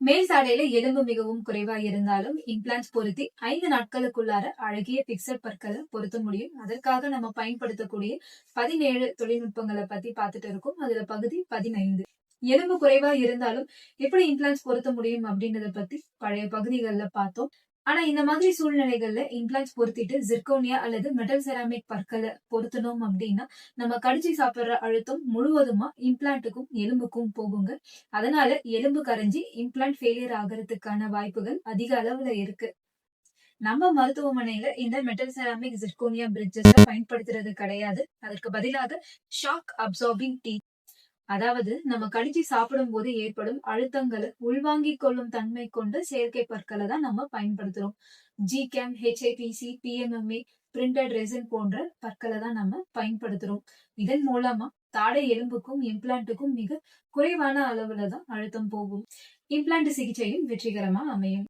மேல் சாடையில எலும்பு மிகவும் குறைவா இருந்தாலும் இம்ப்ளான்ஸ் பொருத்தி ஐந்து நாட்களுக்குள்ளார அழகிய பிக்சட் பற்களை பொருத்த முடியும். அதற்காக நம்ம பயன்படுத்தக்கூடிய பதினேழு தொழில்நுட்பங்களை பத்தி பார்த்துட்டு இருக்கோம். அதுல பகுதி பதினைந்து. எலும்பு குறைவா இருந்தாலும் எப்படி இம்ப்ளான்ஸ் பொருத்த முடியும் அப்படின்றத பத்தி பழைய பகுதிகளில் பார்த்தோம். ஆனா இந்த மாதிரி சூழ்நிலைகள்ல இம்ப்ளான்ஸ் பொருத்திட்டு ஜிர்கோனியா அல்லது மெட்டல் செராமிக் பற்களை பொருத்தணும் அப்படின்னா நம்ம கடிச்சு சாப்பிடுற அழுத்தம் முழுவதுமா இம்ப்ளான்ட்டுக்கும் எலும்புக்கும் போகுங்க. அதனால எலும்பு கரைஞ்சி இம்ப்ளான்ட் ஃபெயிலியர் ஆகிறதுக்கான வாய்ப்புகள் அதிக அளவுல இருக்கு. நம்ம மருத்துவமனையில இந்த மெட்டல் செராமிக் ஜிர்கோனியா பிரிட்ஜஸ் பயன்படுத்துறது கிடையாது. அதற்கு பதிலாக ஷாக் அப்சார்பிங் டீ அதாவது நம்ம கடிச்சு சாப்பிடும் போது ஏற்படும் அழுத்தங்களை உள்வாங்கிக் கொள்ளும் தன்மை கொண்ட செயற்கை பற்களை தான் நம்ம பயன்படுத்துறோம். G game HIPC PMMA printed resin போன்ற பற்களை தான் நம்ம பயன்படுத்துறோம். இதன் மூலமா தாடை எலும்புக்கும் இம்ப்ளான்ட்டுக்கும் மிக குறைவான அளவுல தான் அழுத்தம் போகும். இம்ப்ளான்ட் சிகிச்சையும் வெற்றிகரமா அமையும்.